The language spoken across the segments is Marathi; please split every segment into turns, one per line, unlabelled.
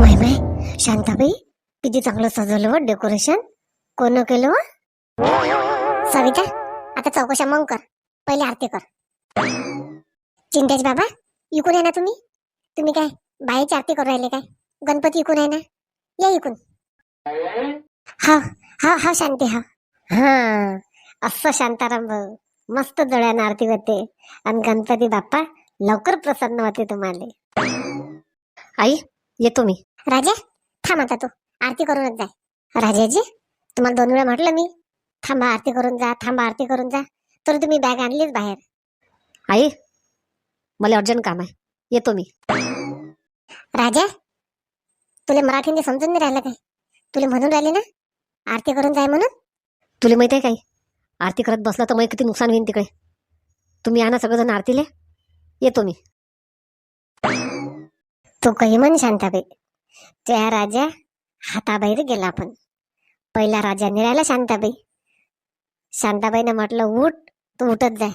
माय माय शांताबाई किती चांगलं सजवलं व डेकोरेशन कोण केलं हो? सविता आता चौकशा मग कर. पहिले आरती कर. चिंतेश बाबा इकून आहे ना तुम्ही? तुम्ही काय बाईची आरती करू राहिले काय? गणपती इकून आहे ना? या इकून. हा हा हा शांती हा हा असं शांताराम भाऊ. मस्त जळ्यानं आरती होते. आणि गणपती बाप्पा लवकर प्रसन्न होते तुम्हाला. आई येतो मी. राजा थांब आता तू. आरती करूनच जाय. राजाजी तुम्हाला दोन वेळा म्हटलं मी. थांबा आरती करून जा थांबा आरती करून जा. तर तुम्ही बॅग आणलीच बाहेर.
आई मला अर्जंट काम आहे. येतो मी.
राजा तुला मराठीने समजून नाही राहिलं काय? तुला म्हणून राहिले ना? आरती करून जाय म्हणून?
तुला माहिती आहे काय? आरती करत बसला तर मग किती नुकसान होईल तिकडे. तुम्ही आणा सगळेजण आरतीले. येतो मी.
तू काही म्हण शांताबाई. त्या राजा हाताबाहेर गेला आपण. पहिला राजा निरायला शांताबाई. शांताबाईनं म्हटलं उठ तू उठत जाय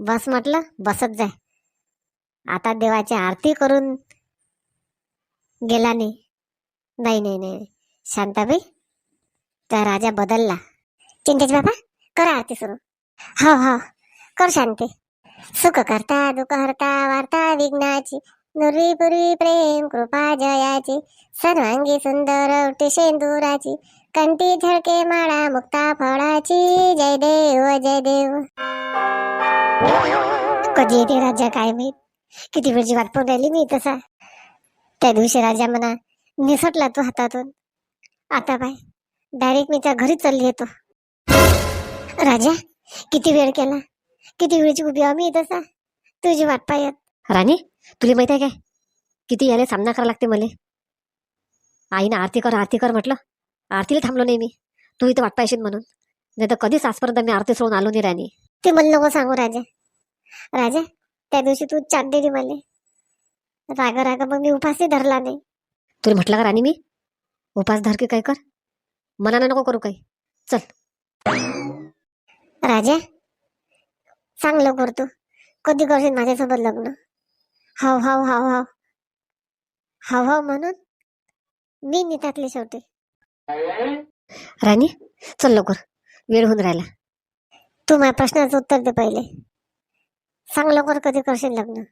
बस म्हटलं बसत जाय आता देवाची आरती करून गेला नाही. नाही नाही नाही. शांताबाई त्या राजा बदलला. चिंतेच बाबा करा आरती सुरू. हो हो. कर शांती. सुख करता दुःख हरता वार्ता विघ्नाची. नुरीपुरी प्रेम कृपा जयाची सर्वांगी सुंदर उटी शेंदुराची कंटी झळके माळा मुक्ता फळाची जय देव जय देव. कधी येते राजा काय माहीत? किती वेळची वाट पाहून राहिली मी तसा. त्या दिवशी राजा म्हणा निसटला तो हातातून. आता बाय डायरेक्ट मी त्या घरी चालली येतो. राजा किती वेळ केला? किती वेळची उभी आम्ही तसा. तुझी वाट पाहत.
राणी तुला माहिती आहे काय? किती याले सामना करावा लागते मला. आईनं आरती कर आरती कर म्हटलं. आरतीला थांबलो नाही मी. तू इथं वाट पाहिशील म्हणून. नाही तर कधीच आजपर्यंत मी आरती सोडून आलो नाही राणी.
ते मला नको सांगू राजा. राजा त्या दिवशी तू चाट दिली मला. राग राग मग मी उपासही धरला नाही.
तुला म्हटलं का राणी मी? उपास धर की काय कर? मनानं नको करू काही.
राजा सांग लवकर तू. कधी करशील माझ्यासोबत लग्न? हाव हाव हाव हाव. हाव हाव म्हणून मी नितातले शेवटी.
राणी चल लवकर. वेळ होऊन राहिला.
तू माझ्या प्रश्नाचं उत्तर दे पहिले. सांग लवकर कधी करशील लग्न.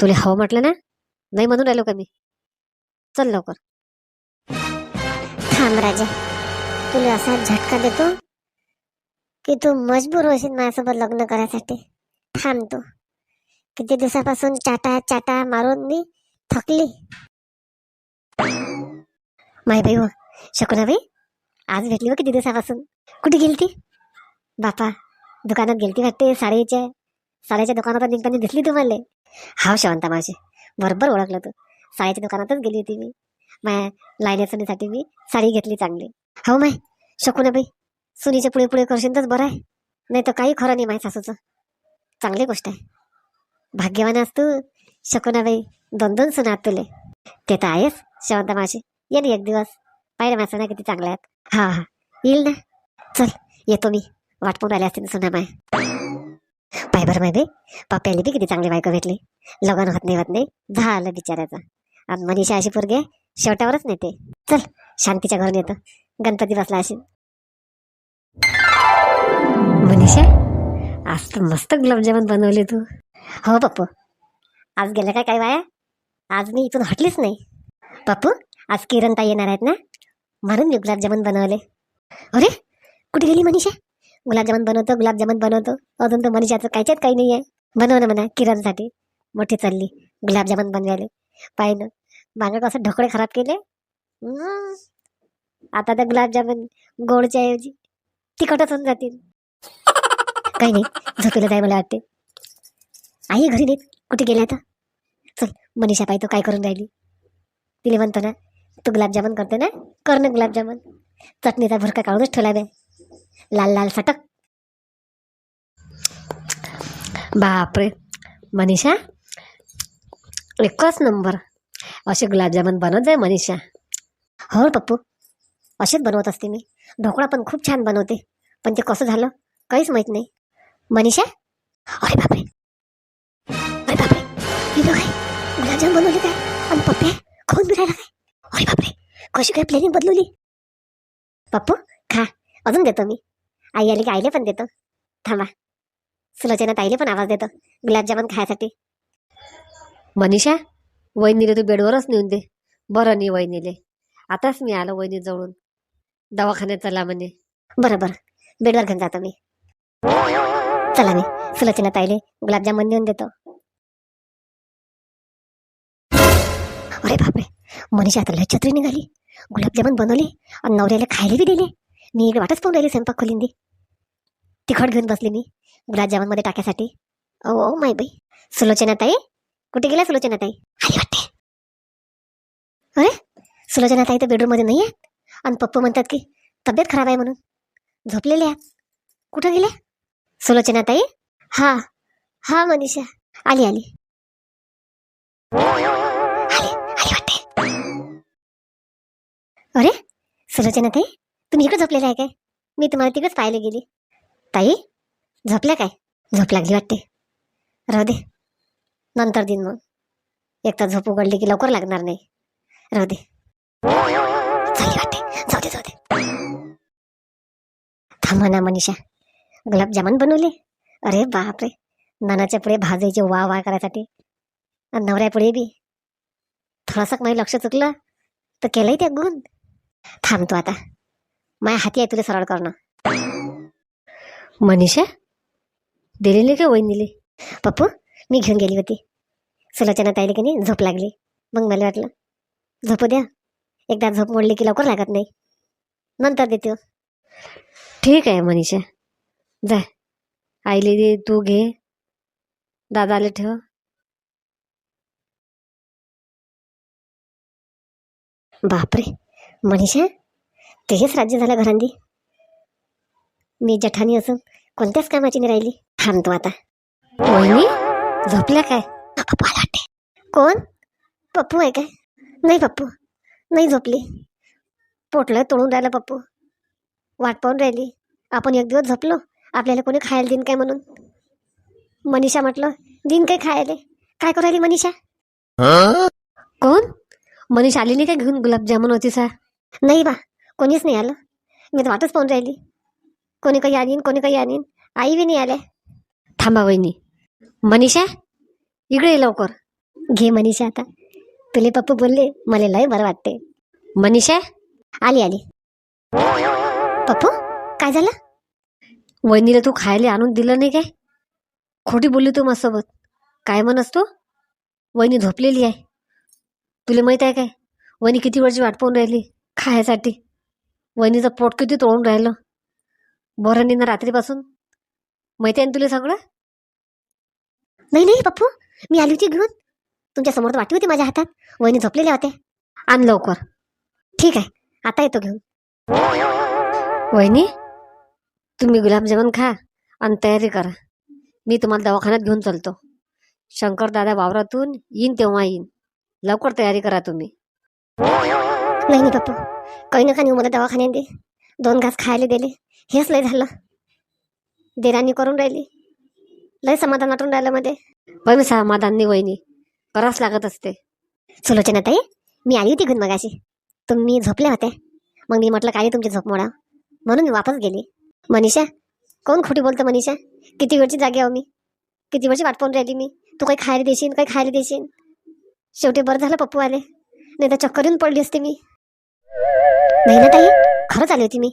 तुला हवं म्हटलं ना? नाही म्हणून राहिलो का मी? चल लवकर.
थांब राजा. तुला असा झटका देतो की तू मजबूर होशील माझ्यासोबत लग्न करायसाठी. थांब तू. किती दिवसापासून चाटा चाटा मारून मी थकली. माय बाई हो शकुनाबाई आज भेटली हो किती दिवसापासून? कुठे गेली ती बापा दुकानात गेलती वाटते साडीच्या साड्याच्या दुकानात निघताना दिसली तुम्हाला. हाव शवंता माझी बरोबर ओळखलं तू. साडीच्या दुकानातच गेली होती मी. माया लायण्या सुनीसाठी मी साडी घेतली चांगली. हो माय शकुनाबाई सुनीच्या पुढे पुढे करशील तरच बरं आहे. नाही तर काही खरं नाही माय सासूचं. चांगली गोष्ट आहे. भाग्यवान असतो. तू शकुनाबाई दोन दोन सुना तुले. ते तर आहेस शेवंता माशी ये ना एक दिवस. पाहिलं माझं ना किती चांगल्या आहेत. हा हा. येईल ना? चल येतो मी. वाट पाहून आले असते सुना माय. पाय बरं माय बाई. पप्प्याला बी किती चांगली बायको भेटली. लग्न होत नाही होत नाही. झालं बिचाऱ्याचं. आणि मनीषा अशी पोरगे शेवटावरच नेते चल शांतीच्या घरून येतो. गणपती बसला असेल.
मनीषा आज तर मस्त गुलाबजामुन बनवले तू.
हो पप्पू. आज गेलं काय काय वाया आज मी इथून हटलीच नाही. पप्पू आज किरण ताई येणार आहेत ना? म्हणून मी गुलाबजामुन बनवले. अरे कुठे गेली मनीषा? गुलाबजामुन बनवतो गुलाबजामुन बनवतो. अजून तर मनीषाचं कायच्यात काही नाही आहे बनव ना म्हणा किरणसाठी. मोठी चालली. गुलाबजामुन बनवायला. ना मागं कसं ढोकळे खराब केले. आता तर गुलाबजामुन गोडच्या ऐवजी तिखटच होऊन जातील. काही नाही झोपेला जाय मला वाटते. आई घरी नाहीत. कुठे गेल्या तर चल मनीषा पाय तो काय करून राहिली? तिला म्हणतो ना. तू गुलाबजामुन करते ना? कर ना गुलाबजामुन. चटणीचा भुरका काढूनच ठेवला बे लाल लाल सटक.
बापरे. मनीषा एकच नंबर. असे गुलाबजामुन बनवत जाय मनीषा.
हो पप्पू. असेच बनवत असते मी. ढोकळा पण खूप छान बनवते. पण ते कसं झालं? काहीच माहीत नाही. मनीषा? अरे बापरे. अरे काय बनवले काय? आणि पप्पे खाऊन बी काय? अरे कशी काय प्लॅनिंग बदलवली? पप्पू खा अजून देतो मी. आई आली की आईले पण देतो. थांबा. सुलोचना ताईले पण आवाज देतो. गुलाबजामुन खायसाठी.
मनीषा वहिनीले तू बेडवरच नेऊन दे. बरं नाही वहिनीले. आताच मी आलो वहिनी जवळून. दवाखान्यात चला म्हणे.
बरं बरं. बेडवर घेऊन जातो मी. चला मी. सुलोचना ताईले गुलाबजामुन नेऊन देतो. अरे बापरे. मनीषा आता लय छत्री निघाली. गुलाबजामुन बनवले आणि नवऱ्याला खायला बी दिले. मी इकडे वाटच पाहून राहिली स्वयंपाक खोलींदी. तिखट घेऊन बसली मी गुलाबजामुनमध्ये टाक्यासाठी. टाकायसाठी ओ ओ माय बाई. सुलोचना ताई? कुठे गेल्या सुलोचना ताई? आली वाटते. अरे सुलोचना ताई तर बेडरूममध्ये नाही आहेत आणि पप्पू म्हणतात की तब्येत खराब आहे म्हणून. झोपलेले आहेत कुठं गेले सुलोचना ताई? हा हा मनीषा. आली आली. सुरचना ताई तुम्ही इकडे झोपलेला आहे काय? मी तुम्हाला तिकडेच पाहायला गेली. ताई झोपल्या काय? झोप लागली वाटते. राहू दे. नंतर दिन मग. एक तर झोप उघडली की लवकर लागणार नाही. राहू दे. चालली वाटते. जाऊ दे जाऊ दे. थांबा ना मनीषा. गुलाबजामुन बनवले. अरे बापरे. नानाच्या पुढे भाजायचे वा वा करायसाठी. आणि नवऱ्या पुढे बी. थोडासा माझं लक्ष चुकलं? तर केलंय त्या गुण. थांबतो आता. माझ्या हाती आहे तुला सरळ करणं.
मनीषा दिलेली का वहिनीले?
पप्पू मी घेऊन गेली होती. सुलोचना ताईले की नाही झोप लागली. मग मला वाटलं झोपू द्या. एकदा झोप मोडली की लवकर लागत नाही. नंतर देते हो.
ठीक आहे मनीषा. जा. आईले दे तू घे. दादाले ठेव.
बापरे. मनीषा तेच राज्य झालं घरांदी. मी जठानी असून कोणत्याच कामाची नाही राहिली. थांबतो आता.
वहिनी झोपल्या काय?
पप्पू आला वाटते. कोण? पप्पू आहे काय? नाही पप्पू. नाही झोपली. पोटलं तोडून राहिलं पप्पू. वाट पाहून राहिली. आपण एक दिवस झोपलो. आपल्याला कोणी खायला देईन काय म्हणून? मनीषा म्हटलं दिन काय खायला? काय करू राहिली मनीषा?
कोण? मनीष आली नाही का घेऊन? गुलाबजामुन होती सा
नाही बा कोणीच नाही आलं. मी तर वाटच पाहून राहिली. कोणी काही आणीन कोणी काही आणीन. आई बी नाही आल्या.
थांबा वहिनी. मनीषा इकडे ये लवकर.
घे मनीषा आता. तुले पप्पू बोलले मला लय बरं वाटते
मनीषा?
आली आली. पप्पू काय झालं?
वहिनीला तू खायला आणून दिलं नाही काय? खोटी बोलली तू माझ्यासोबत. काय म्हणस तू? वहिनी झोपलेली आहे. तुला माहीत आहे काय? वहिनी किती वेळची वाट पाहून राहिली? खायसाठी. वहिनीचं पोट किती तोडून राहिलं. ना रात्रीपासून. माहिती आहे ना तुला सगळं?
नाही नाही पप्पू. मी आली होती घेऊन. तुमच्यासमोर तर वाटी होती माझ्या हातात. वहिनी झोपलेल्या होत्या.
आण लवकर.
ठीक आहे. आता येतो घेऊन.
वहिनी तुम्ही गुलाबजामुन खा आणि तयारी करा. मी तुम्हाला दवाखान्यात घेऊन चालतो. शंकर दादा वावरातून येईन तेव्हा येईन. लवकर तयारी करा तुम्ही.
नाही नाही पप्पू काही नका नेऊ मला दवाखान्यात दे. दोन घास खायला दिले. हेच लय झालं. देराणी करून राहिली. लय समाधान वाटून राहिलं मध्ये.
पण समाधान नाही वहिनी. करावंच लागत असते.
सुलोचना ताई मी आली होती घेऊन मगाशी. तुम्ही झोपले होते. मग मी म्हटलं काय तुमची झोप मोडा? म्हणून मी वापस गेली. मनीषा कोण खोटी बोलतो मनीषा? किती वेळची जागी आहो मी? किती वेळची वाट पाहून राहिली मी? तू काही खायला देशील काही खायला देशील? शेवटी बरं झालं पप्पू आले नाही तर चक्कर येऊन पडली असते मी. नाही ना ताई खरंच आली होती मी.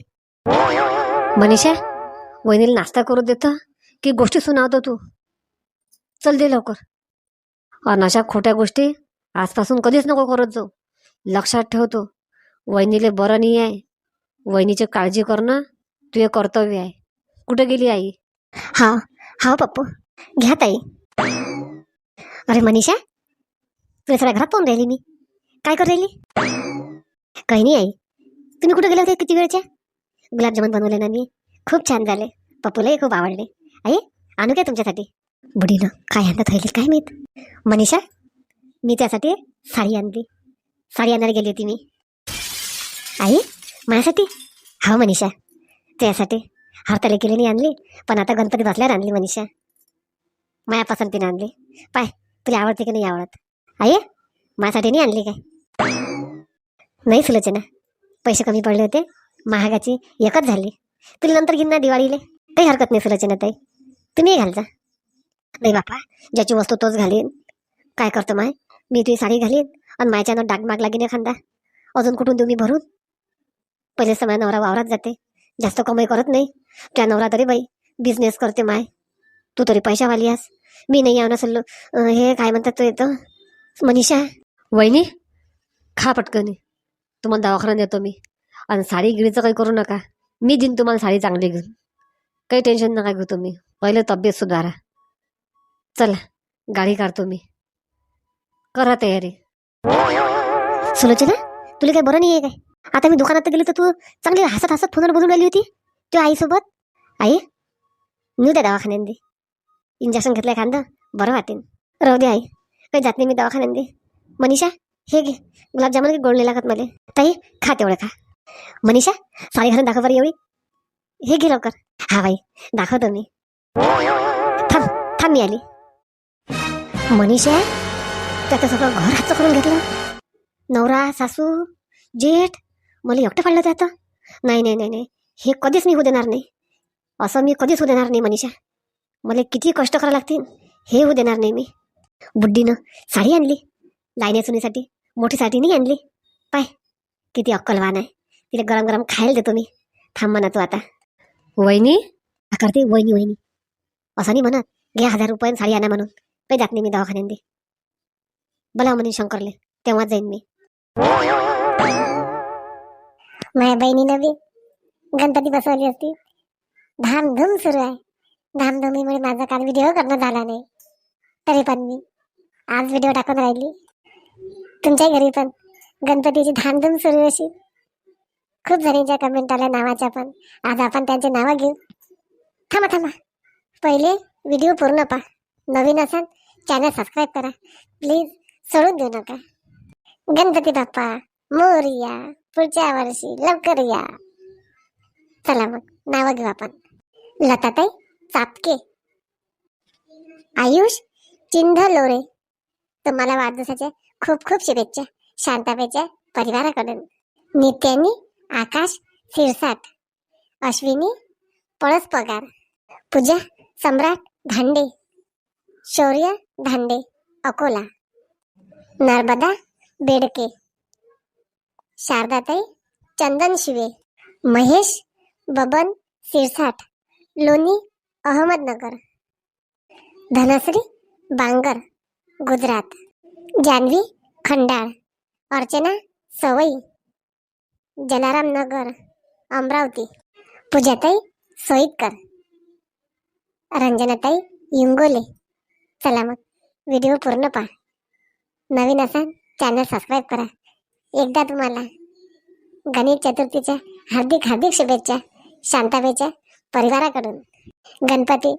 मनीषा वहिनीला नाश्ता करू देतं की गोष्टी सुनावतो तू. चल दे लवकर. आणि अशा खोट्या गोष्टी आजपासून कधीच नको करत जाऊ. लक्षात ठेवतो वहिनीले बरं नाही आहे. वहिनीची काळजी करणं तुझे कर्तव्य आहे. कुठे गेली आई?
हा हा पप्पू. घ्या ताई. अरे मनीषा तुला सगळ्या घरात पाहून राहिली मी. काय करू राहिली? काही नाही आई. तुम्ही कुठं गेले होते किती वेळच्या गुलाबजामुन बनवले ना मी. खूप छान झाले. पप्पूलाही खूप आवडले. आई आणू काय तुमच्यासाठी? बुडीनं काय आणत राहिली काय माहीत? मनीषा मी त्यासाठी साडी आणली. साडी आणायला गेली होती मी. आई माझ्यासाठी? हा मनीषा त्यासाठी. हरताले नाही आणली पण आता गणपती बसल्यावर आणली मनीषा. माया पसंतीने आणली. पाय तुला आवडते की नाही आवडत? आई माझ्यासाठी नाही आणली काय? नाही सुलोचना पैसे कमी पडले होते महागाची एकच झाली. तुला नंतर घेईन ना दिवाळीले. काही हरकत नाही सुरचना ताई. तुम्ही घाल जा नाही बापा ज्याची वस्तू तोच घालीन. काय करतो माय? मी तुझी साडी घालीन आणि मायच्यानं डागमाग लागीन खांदा? अजून कुठून देऊ मी भरून? पहिले समय नवरा वावरात जाते. जास्त कमाई करत नाही. त्या नवरा तरी बाई बिझनेस करते माय. तू तरी पैशावाली आहेस. मी नाही आहे नसल हे काय म्हणतात तू येतं? मनीषा?
वहिनी खा पटकनी. तुम्हाला दवाखाना देतो मी. आणि साडी गिळीचं काही करू नका. मी देईन तुम्हाला साडी चांगली घेऊन. काही टेन्शन नका घेऊ तुम्ही. पहिले तब्येत सुधारा. चला गाडी काढतो मी. करा तयारी.
सुलोचना तुला काय बरं नाही आहे काय? आता मी दुकानात गेली तर तू चांगली हसत हसत फोनवर बोलून राहिली होती. तू आईसोबत. आई नेऊ द्या दवाखान्यात दे. इंजेक्शन घेतलंय खांदा. बरं वाटेन. राहू दे आई. काही जात नाही मी दवाखान्यात दे. मनीषा हे घे. गुलाबजामुन घे गोड नाही लागत मला. ताई खा तेवढं खा. मनीषा साडी घालून दाखव बरं एवढी. हे घे लवकर. हा बाई दाखवतो मी. थांब थांब मी आली. मनीषा त्याचं सगळं घर हातचं करून घेतलं. नवरा सासू जेठ मला एकटं पाडलं त्यात नाही नाही नाही नाही. हे कधीच मी होऊ देणार नाही. असं मी कधीच होऊ देणार नाही मनीषा. मला किती कष्ट करावं लागतील हे होऊ देणार नाही मी. बुड्डीनं साडी आणली. लायण्या चुनीसाठी मोठी साडी नाही आणली. पाय किती अक्कलवान आहे. तिला गरम गरम खायला देतो मी. थांब म्हणा तू आता.
वहिनी?
हा करते वहिनी वहिनी. असं नाही म्हणत. घ्या हजार रुपये साडी आणा म्हणून. काही जात नाही मी दवाखान्यात दे बोला म्हणे शंकरले. तेव्हाच जाईन मी. माझ्या बहिणीनं बी गणपती बसवली असती. धामधूम सुरू आहे. धामधुमीमुळे माझा काल व्हिडिओ करणं झाला नाही. तरी पण मी आज व्हिडिओ टाकून राहिली. तुमच्या घरी पण गणपतीची धामधूम सुरू अशी खूप जणींच्या कमेंट आल्या नावाच्या पण. आज आपण त्यांचे नावं घेऊ. थांबा थांबा. पहिले व्हिडिओ पूर्ण पहा. नवीन असाल चॅनल सबस्क्राईब करा. प्लीज सोडून देऊ नका. गणपती बाप्पा मोरया पुढच्या वर्षी लवकर या. चला मग नावं घेऊ आपण. लताताई चापके. आयुष चिंध लोरे तुम्हाला वाढदिवसाच्या खूप खूप शुभेच्छा. शांताबाईच्या परिवाराकडून. नित्यानी आकाश शिरसाट अश्विनी पळस पगार. पूजा सम्राट धांडे शौर्य धांडे अकोला. नर्मदा बेडके. शारदाताई चंदन शिवे. महेश बबन सिरसाट. लोणी अहमदनगर. धनश्री बांगर गुजरात. जान्हवी खंडाळ अर्चना सवई जलाराम नगर अमरावती पूजाताई सोईतकर रंजनाताई इंगोले चला मग व्हिडिओ पूर्ण पहा. नवीन असा चॅनल सबस्क्राईब करा. एकदा तुम्हाला गणेश चतुर्थीच्या हार्दिक हार्दिक शुभेच्छा शांताबाईच्या परिवाराकडून. गणपती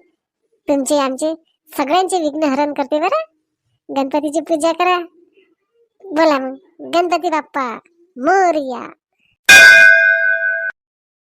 तुमचे आमचे सगळ्यांचे विघ्न हरण करते बरं? गणपतीची पूजा करा. बोला मग. गणपती बाप्पा मोरया.